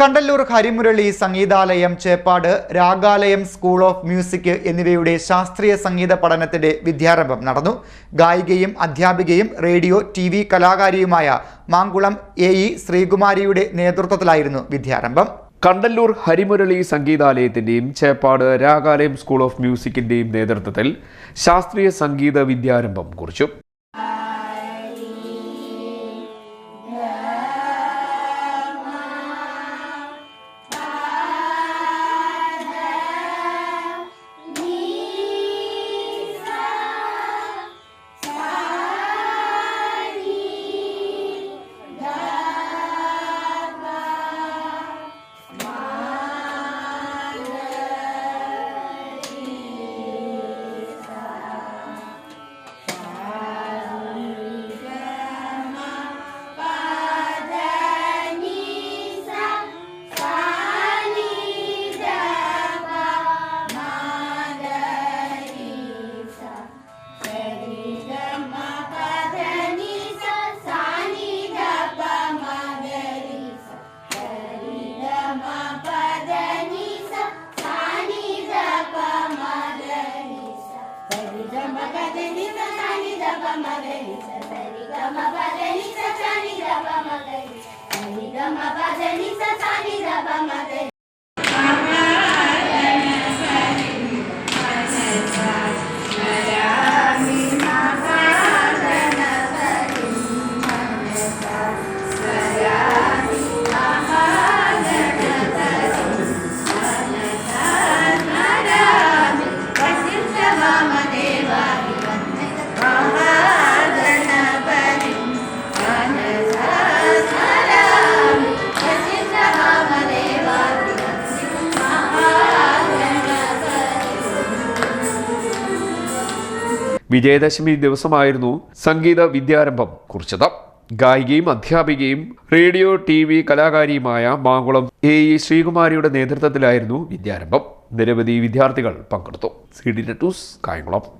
Kandalloor Harimurali Sangeethalayam Cheppad Ragalayam school of music എന്നിവയുടെ ശാസ്ത്രീയ സംഗീത പഠനത്തിന്റെ വിദ്യാരംഭം നടന്നു. ഗായികയും അധ്യാപികയും റേഡിയോ ടി വി കലാകാരിയുമായ മാങ്കുളം എ ഇ ശ്രീകുമാരിയുടെ നേതൃത്വത്തിലായിരുന്നു വിദ്യാരംഭം. കണ്ടല്ലൂർ ഹരിമുരളി സംഗീതാലയത്തിന്റെയും ചേപ്പാട് രാഗാലയം സ്കൂൾ ഓഫ് മ്യൂസിക്കിന്റെയും നേതൃത്വത്തിൽ ശാസ്ത്രീയ സംഗീത വിദ്യാരംഭം കുറിച്ചു. Ni ga ma ba ni sa ta ni ga ba ma ga ni sa ta ni ga Vijayadashami ദിവസമായിരുന്നു സംഗീത വിദ്യാരംഭം കുറിച്ചത്. ഗായികയും അധ്യാപികയും റേഡിയോ ടി വി കലാകാരിയുമായ മാങ്കുളം എ ഇ ശ്രീകുമാരിയുടെ നേതൃത്വത്തിലായിരുന്നു വിദ്യാരംഭം. നിരവധി വിദ്യാർത്ഥികൾ പങ്കെടുത്തു. സി ഡി നെറ്റൂസ് കായംകുളം.